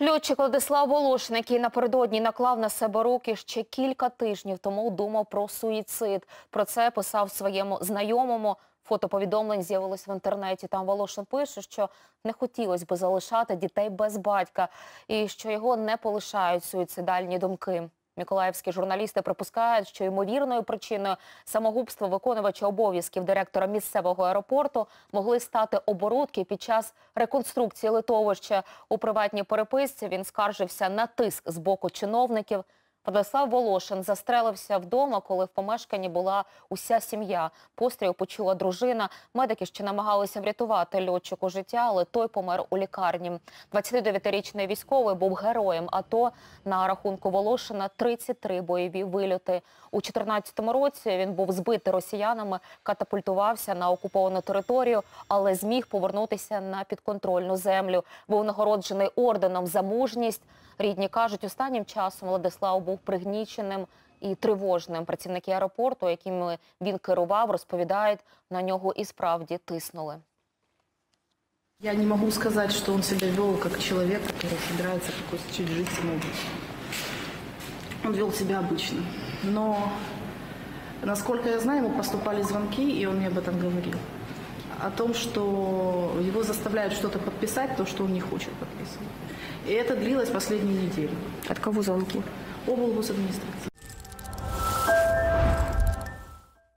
Льотчик Владислав Волошин, який напередодні наклав на себе руки ще кілька тижнів тому думав про суїцид. Про це писав своєму знайомому. Фото повідомлень з'явилось в інтернеті. Там Волошин пише, що не хотілося би залишати дітей без батька і що його не полишають суїцидальні думки. Миколаївські журналісти припускають, що ймовірною причиною самогубства виконувача обов'язків директора місцевого аеропорту могли стати оборудки під час реконструкції литовища. У приватній переписці він скаржився на тиск з боку чиновників. Владислав Волошин застрелився вдома, коли в помешканні була уся сім'я. Постріл почула дружина. Медики ще намагалися врятувати льотчику життя, але той помер у лікарні. 29-річний військовий був героєм АТО. На рахунку Волошина 33 бойові вильоти. У 2014 році він був збитий росіянами, катапультувався на окуповану територію, але зміг повернутися на підконтрольну землю. Був нагороджений орденом за мужність. Рідні кажуть, останнім часом Владислав був пригніченим і тривожним. Працівники аеропорту, якими він керував, розповідають, на нього і справді тиснули. Я не могу сказать, что он себя вел как человек, который собирается какой-то чуть жить самоубийство. Он вел себя обычно. Но, насколько я знаю, ему поступали звонки, и он мне об этом говорил. О том, что его заставляют что-то подписать, то, что он не хочет подписывать. И это длилось последние недели. От кого звонки? Облгосадминистрации.